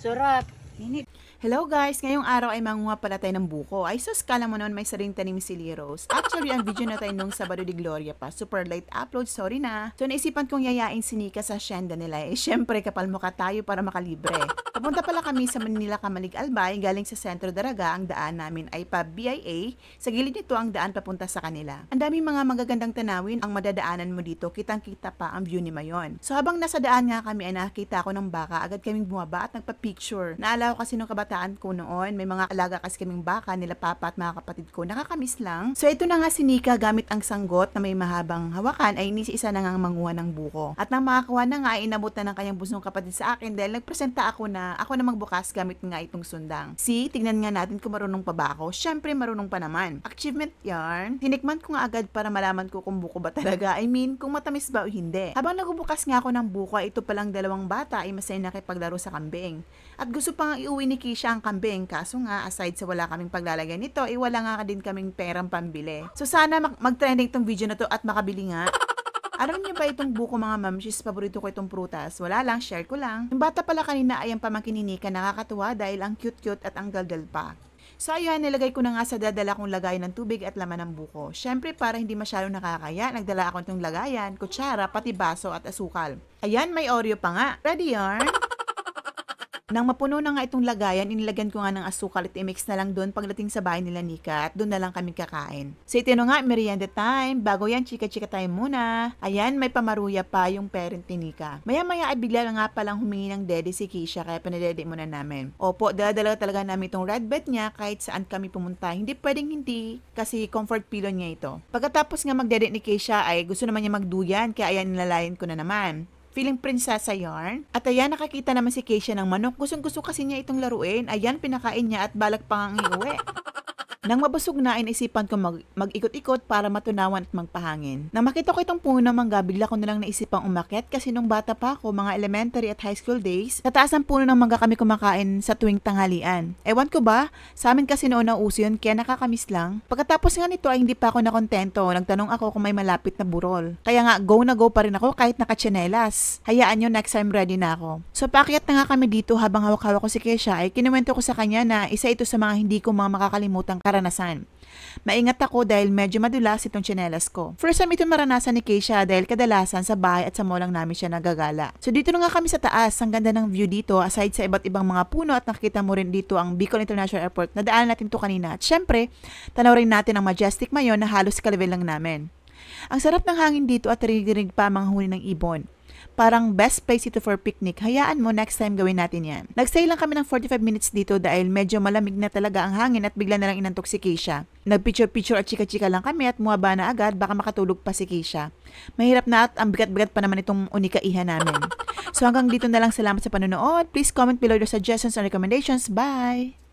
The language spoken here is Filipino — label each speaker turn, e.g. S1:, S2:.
S1: Sarap. Init.
S2: Hello guys! Ngayong araw ay manguha pala tayo ng buko. Ay sus, kala mo noon may saring tanim si Liros. Actually, ang video na tayo nung Sabado de Gloria pa. Super late upload, sorry na. So naisipan kong yayain si Nika sa asyenda nila. Eh syempre, kapal mukha tayo para makalibre. Papunta pala kami sa Manila Kamalig Albay, galing sa Sentro Daraga. Ang daan namin ay pa BIA. Sa gilid nito ang daan papunta sa kanila. Ang daming mga magagandang tanawin ang madadaanan mo dito. Kitang-kita pa ang view ni Mayon. So habang nasa daan nga kami ay nakakita ako ng baka, agad kaming bumaba at nagpa-picture. Naalala ko kasi nung kabataan ko noon, may mga alaga kasi kaming baka nila papa at mga kapatid ko. Nakakamiss lang. So ito na nga si Nika gamit ang sanggot na may mahabang hawakan ay inisi-isa na nga manguha ng buko. At nang makakuha na nga, inabot na ng kanyang busong kapatid sa akin dahil nagpresenta ako na ako na magbukas gamit nga itong sundang. See, tignan nga natin kung marunong pa ba ako. Syempre, marunong pa naman. Achievement yarn. Tinikman ko nga agad para malaman ko kung buko ba talaga. I mean, kung matamis ba o hindi. Habang nagbubukas nga ako ng buko, ito palang dalawang bata ay masaya nakipaglaro sa kambing. At gusto pa nga iuwi ni Kisha ang kambing. Kaso nga, aside sa wala kaming paglalagyan nito, ay wala nga din kaming perang pambili. So sana mag- mag-trending tong video na to at makabili nga. Alam niyo ba itong buko mga mamshis, paborito ko itong prutas. Wala lang, share ko lang. Yung bata pala kanina ay ang pamangkin nakakatuwa dahil ang cute-cute at ang daldal pa. So ayun, nilagay ko na nga sa dadala kong lagayan ng tubig at laman ng buko. Syempre para hindi masyadong nakakaya, nagdala ako itong lagayan, kutsara, pati baso at asukal. Ayan, may Oreo pa nga. Ready yarn? Nang mapuno na nga itong lagayan, inilagyan ko nga ng asukal at i-mix na lang doon pagdating sa bahay nila Nika at doon na lang kami kakain. So ito nga, merienda time. Bago yan, chika-chika time muna. Ayan, may pamaruya pa yung parent ni Nika. Maya-maya ay bigla nga palang humingi ng dede si Keisha kaya panadede muna namin. Opo, dala-dala talaga namin itong red bed niya kahit saan kami pumunta. Hindi pwedeng hindi kasi comfort pillow niya ito. Pagkatapos nga magdede ni Keisha ay gusto naman niya magduyan kaya ayan nilalayan ko na naman feeling prinsesa yarn. At ayan, nakakita naman si Keisha ng manok. Gustong gusto kasi niya itong laruin. Ayan, pinakain niya at balak pa nga iuwi. Nang mabusog na, inisipan ko mag, mag-ikot-ikot para matunawan at magpahangin. Nang makita ko itong puno ng mangga, bigla ko nalang naisipang umakyat kasi nung bata pa ako, mga elementary at high school days, sa taas ng puno ng mangga kami kumakain sa tuwing tanghalian. Ewan ko ba, sa amin kasi noon na uso yun, kaya nakakamiss lang. Pagkatapos nga nito ay hindi pa ako nakontento. Nagtanong ako kung may malapit na burol. Kaya nga, go na go pa rin ako kahit nakatsinelas. Hayaan nyo, next time ready na ako. So paakyat na nga kami dito habang hawak-hawak ko si Kesha ay kinuwento ko sa kanya na isa ito sa mga hindi ko mga makakalimutang karanasan. Maingat ako dahil medyo madulas itong tsinelas ko. First time ito maranasan ni Keisha dahil kadalasan sa bahay at sa mall lang namin siya nagagala. So dito na nga kami sa taas, ang ganda ng view dito aside sa iba't ibang mga puno at nakikita mo rin dito ang Bicol International Airport na daanan natin to kanina. At syempre, tanaw rin natin ang Majestic Mayon na halos kalawil lang namin. Ang sarap ng hangin dito at rinig pa mga huni ng ibon. Parang best place ito for picnic. Hayaan mo, next time gawin natin yan. Nagstay lang kami ng 45 minutes dito dahil medyo malamig na talaga ang hangin at bigla na lang inantok si Keisha. Nagpicture-picture at chika-chika lang kami at muwaba na agad, baka makatulog pa si Keisha. Mahirap na at ang bigat-bigat pa naman itong unikaiha namin. So hanggang dito na lang salamat sa panonood. Please comment below your suggestions and recommendations. Bye!